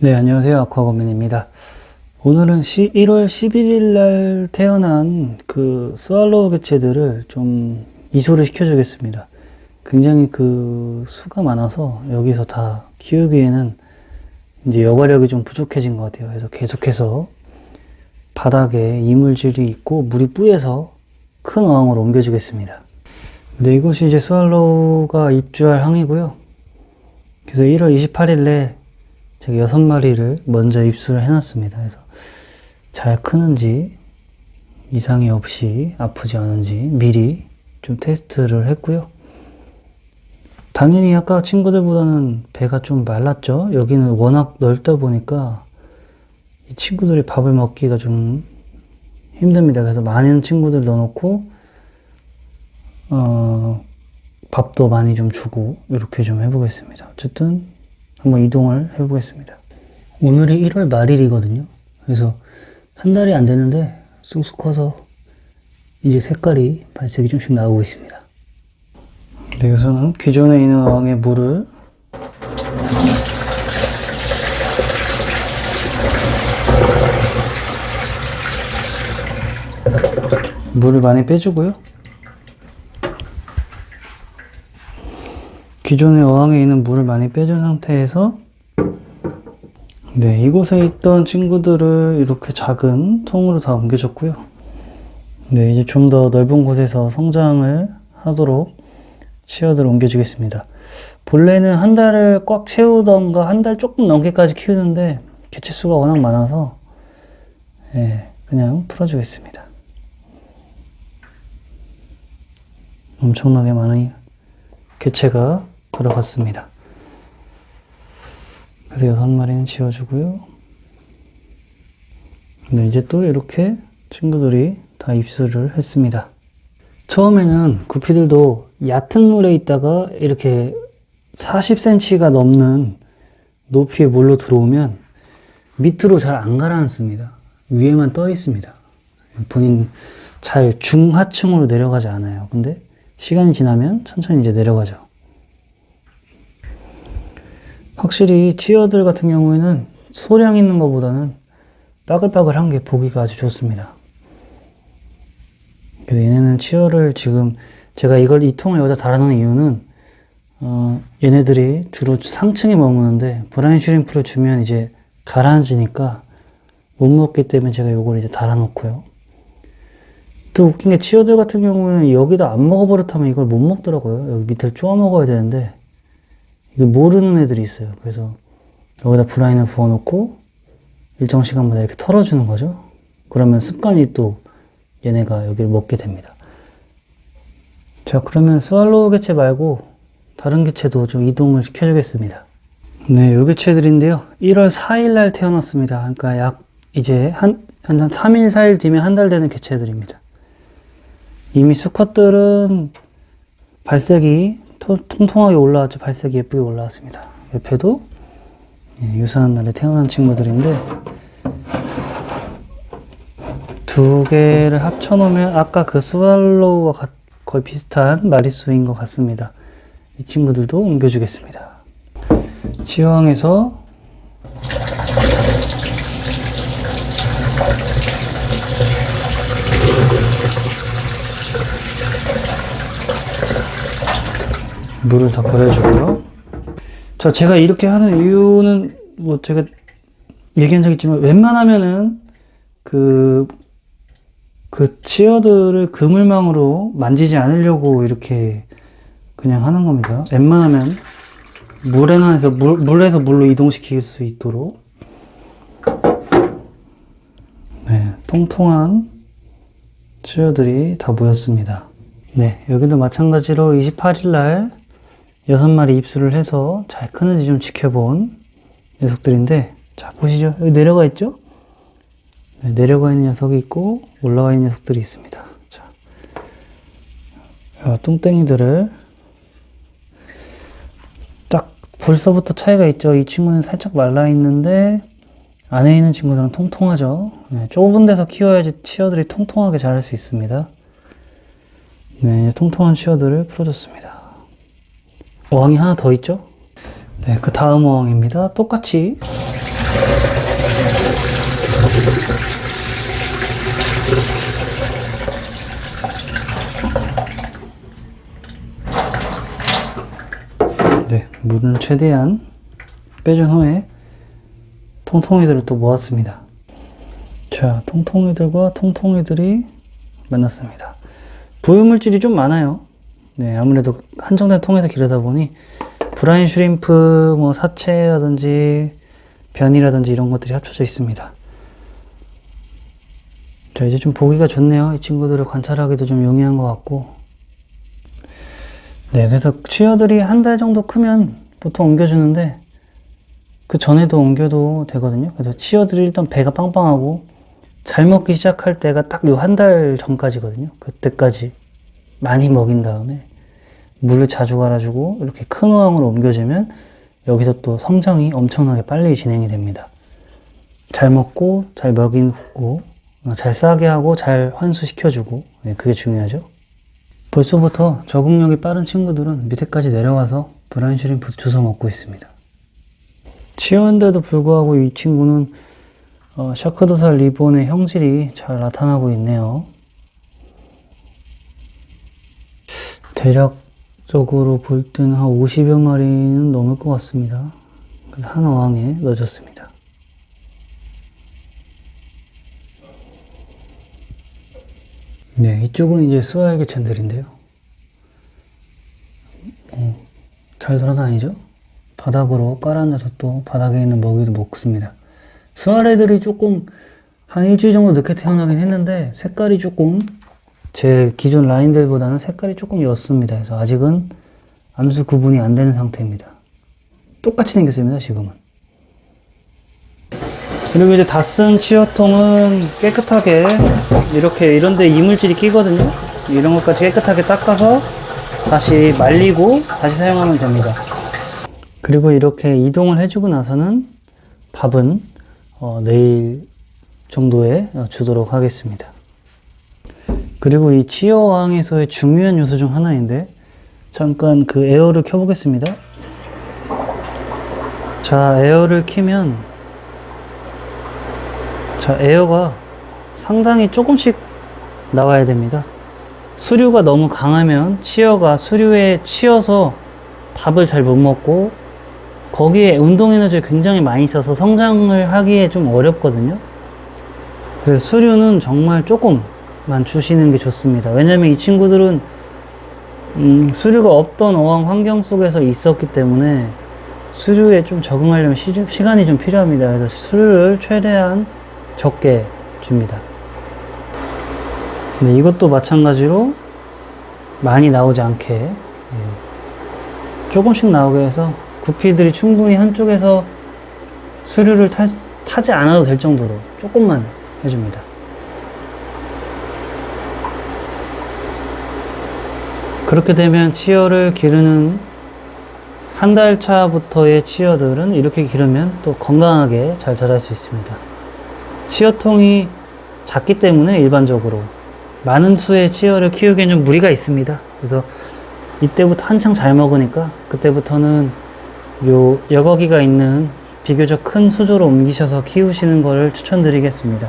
네, 안녕하세요. 아쿠아고민입니다. 오늘은 1월 11일 날 태어난 그 스왈로우 개체들을 좀 이소를 시켜주겠습니다. 굉장히 그 수가 많아서 여기서 다 키우기에는 이제 여과력이 좀 부족해진 것 같아요. 그래서 계속해서 바닥에 이물질이 있고 물이 뿌에서 큰 어항으로 옮겨주겠습니다. 네, 이곳이 이제 스왈로우가 입주할 항이고요. 그래서 1월 28일에 제가 여섯 마리를 먼저 입수를 해놨습니다. 그래서 잘 크는지 이상이 없이 아프지 않은지 미리 좀 테스트를 했고요. 당연히 아까 친구들보다는 배가 좀 말랐죠. 여기는 워낙 넓다 보니까 이 친구들이 밥을 먹기가 좀 힘듭니다. 그래서 많은 친구들 넣어놓고 어, 밥도 많이 좀 주고 이렇게 좀 해보겠습니다. 어쨌든 한번 이동을 해보겠습니다. 오늘이 1월 말일이거든요. 그래서 한 달이 안 됐는데 쑥쑥 커서 이제 색깔이 발색이 좀씩 나오고 있습니다. 네, 우선은 기존에 있는 어항에 물을 물을 많이 빼주고요. 기존의 어항에 있는 물을 많이 빼준 상태에서 네, 이곳에 있던 친구들을 이렇게 작은 통으로 다 옮겨줬고요. 네, 이제 좀 더 넓은 곳에서 성장을 하도록 치어들을 옮겨주겠습니다. 본래는 한 달을 꽉 채우던가 한 달 조금 넘게까지 키우는데 개체 수가 워낙 많아서 예, 그냥 풀어주겠습니다. 엄청나게 많은 개체가 들어갔습니다. 그래서 여섯 마리는 지워주고요. 네, 이제 또 이렇게 친구들이 다 입수를 했습니다. 처음에는 구피들도 얕은 물에 있다가 이렇게 40cm가 넘는 높이의 물로 들어오면 밑으로 잘 안 가라앉습니다. 위에만 떠 있습니다. 본인 잘 중하층으로 내려가지 않아요. 근데 시간이 지나면 천천히 이제 내려가죠. 확실히 치어들 같은 경우에는 소량 있는 것보다는 빠글빠글한 게 보기가 아주 좋습니다. 그래서 얘네는 치어를 지금 제가 이걸 이 통을 여기다 달아놓은 이유는 어, 얘네들이 주로 상층에 머무는데 브라인 슈림프를 주면 이제 가라앉으니까 못 먹기 때문에 제가 이걸 이제 달아놓고요. 또 웃긴 게 치어들 같은 경우는 여기다 안 먹어버릇하면 이걸 못 먹더라고요. 여기 밑을 쪼아 먹어야 되는데 모르는 애들이 있어요. 그래서 여기다 브라인을 부어놓고 일정 시간마다 이렇게 털어주는 거죠. 그러면 습관이 또 얘네가 여기를 먹게 됩니다. 자, 그러면 스왈로우 개체 말고 다른 개체도 좀 이동을 시켜주겠습니다. 네, 요 개체들인데요. 1월 4일 날 태어났습니다. 그러니까 약 이제 한, 한 3일, 4일 뒤면 한 달 되는 개체들입니다. 이미 수컷들은 발색이 토- 통통하게 올라왔죠. 발색이 예쁘게 올라왔습니다. 옆에도 예, 유사한 날에 태어난 친구들인데 두 개를 합쳐놓으면 아까 그 스왈로우와 같- 거의 비슷한 마리수인 것 같습니다. 이 친구들도 옮겨주겠습니다. 치어항에서 물을 다 버려주고요. 자, 제가 이렇게 하는 이유는 뭐 제가 얘기한 적 있지만 웬만하면은 그, 그 치어들을 그물망으로 만지지 않으려고 이렇게 그냥 하는 겁니다. 웬만하면 물에 한해서 물, 물에서 물로 이동시킬 수 있도록 네, 통통한 치어들이 다 모였습니다. 네, 여기도 마찬가지로 28일 날 여섯 마리 입수를 해서 잘 크는지 좀 지켜본 녀석들인데, 자, 보시죠. 여기 내려가 있죠? 네, 내려가 있는 녀석이 있고, 올라가 있는 녀석들이 있습니다. 자, 어, 뚱땡이들을 딱 벌써부터 차이가 있죠. 이 친구는 살짝 말라 있는데, 안에 있는 친구들은 통통하죠. 네, 좁은 데서 키워야지 치어들이 통통하게 자랄 수 있습니다. 네, 통통한 치어들을 풀어줬습니다. 어항이 하나 더 있죠? 네, 그 다음 어항입니다. 똑같이 네, 물을 최대한 빼준 후에 통통이들을 또 모았습니다. 자, 통통이들과 통통이들이 만났습니다. 부유물질이 좀 많아요. 네, 아무래도 한정된 통에서 기르다 보니 브라인 슈림프, 뭐 사체라든지 변이라든지 이런 것들이 합쳐져 있습니다. 자, 이제 좀 보기가 좋네요. 이 친구들을 관찰하기도 좀 용이한 것 같고. 네, 그래서 치어들이 한 달 정도 크면 보통 옮겨주는데 그 전에도 옮겨도 되거든요. 그래서 치어들이 일단 배가 빵빵하고 잘 먹기 시작할 때가 딱 요 한 달 전까지거든요. 그때까지 많이 먹인 다음에 물을 자주 갈아주고 이렇게 큰 어항으로 옮겨주면 여기서 또 성장이 엄청나게 빨리 진행이 됩니다. 잘 먹고 잘 먹이고 어, 잘 싸게 하고 잘 환수시켜주고 네, 그게 중요하죠. 벌써부터 적응력이 빠른 친구들은 밑에까지 내려와서 브라인 슈림프 주워 먹고 있습니다. 치어인데도 불구하고 이 친구는 어, 샤크도살 리본의 형질이 잘 나타나고 있네요. 대략 적으로 볼 때는 한 50여 마리는 넘을 것 같습니다. 그래서 한 어항에 넣어줬습니다. 네, 이쪽은 이제 스와일 개천들인데요. 어, 잘 돌아다니죠? 바닥으로 깔아놔서 또 바닥에 있는 먹이도 먹습니다. 스와레들이 조금 한 일주일 정도 늦게 태어나긴 했는데 색깔이 조금 제 기존 라인들보다는 색깔이 조금 옅습니다. 그래서 아직은 암수 구분이 안 되는 상태입니다. 똑같이 생겼습니다, 지금은. 그리고 이제 다 쓴 치어통은 깨끗하게 이렇게 이런데 이물질이 끼거든요. 이런 것까지 깨끗하게 닦아서 다시 말리고 다시 사용하면 됩니다. 그리고 이렇게 이동을 해주고 나서는 밥은 어, 내일 정도에 어, 주도록 하겠습니다. 그리고 이 치어왕에서의 중요한 요소 중 하나인데 잠깐 그 에어를 켜보겠습니다. 자, 에어를 키면 자, 에어가 상당히 조금씩 나와야 됩니다. 수류가 너무 강하면 치어가 수류에 치여서 밥을 잘 못 먹고 거기에 운동 에너지를 굉장히 많이 써서 성장을 하기에 좀 어렵거든요. 그래서 수류는 정말 조금 만 주시는 게 좋습니다. 왜냐면 이 친구들은 음, 수류가 없던 어항 환경 속에서 있었기 때문에 수류에 좀 적응하려면 시, 시간이 좀 필요합니다. 그래서 수류를 최대한 적게 줍니다. 네, 이것도 마찬가지로 많이 나오지 않게 예, 조금씩 나오게 해서 구피들이 충분히 한쪽에서 수류를 타, 타지 않아도 될 정도로 조금만 해줍니다. 그렇게 되면 치어를 기르는 한 달 차부터의 치어들은 이렇게 기르면 또 건강하게 잘 자랄 수 있습니다. 치어통이 작기 때문에 일반적으로 많은 수의 치어를 키우기엔 좀 무리가 있습니다. 그래서 이때부터 한창 잘 먹으니까 그때부터는 요 여거기가 있는 비교적 큰 수조로 옮기셔서 키우시는 것을 추천드리겠습니다.